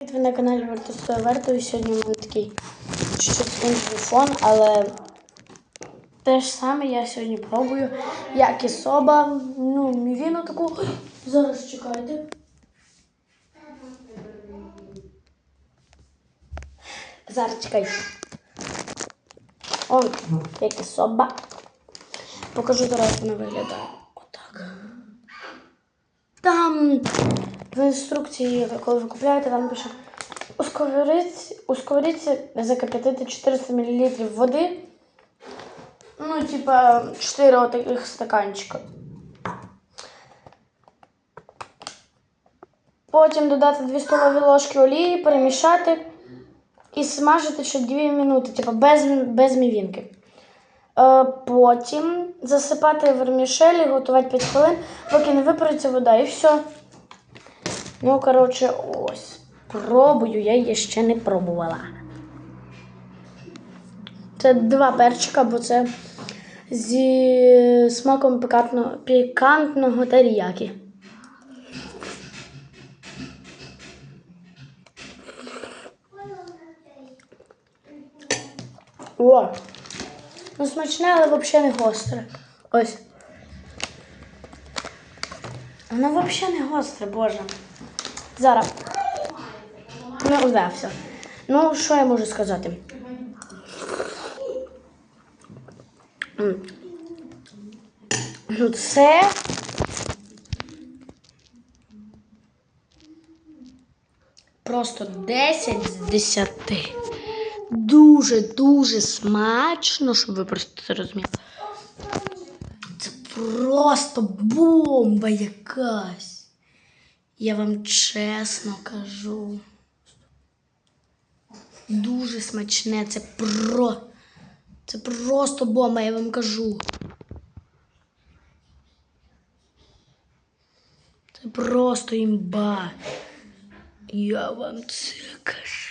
Ви на каналі Вертусто Верто і сьогодні у мене такий чуть-чуть інший фон, але те ж саме я сьогодні пробую, як і соба, ну, мівіну таку. Зараз чекайте. Зараз чекайте. О, як і соба. Покажу зараз, вона виглядає. Отак. Там в інструкції, коли ви купуєте, там пише у сковорідці, у сковорідці закип'ятити 400 мл води. Ну, типа 4 таких стаканчика. Потім додати 2 столові ложки олії, перемішати і смажити ще 2 минути, типа без, без мівінки. Е, Потім засипати вермішель і готувати 5 хвилин, поки не випариться вода, і все. Ну, коротше, ось. Пробую, я її ще не пробувала. Це два перчика, бо це зі смаком пікантного, пікантного теріякі. О! Ну, смачне, але взагалі не гостре. Ось. Воно взагалі не гостре, боже. Зараз. Ну, да. Ну, що я можу сказати? Ну, це. Просто 10 з 10. Дуже-дуже смачно, щоб ви просто це розуміли. Це просто бомба якась. Я вам чесно кажу. Дуже смачне, це про. Це просто бомба, я вам кажу. Це просто імба. Я вам це кажу.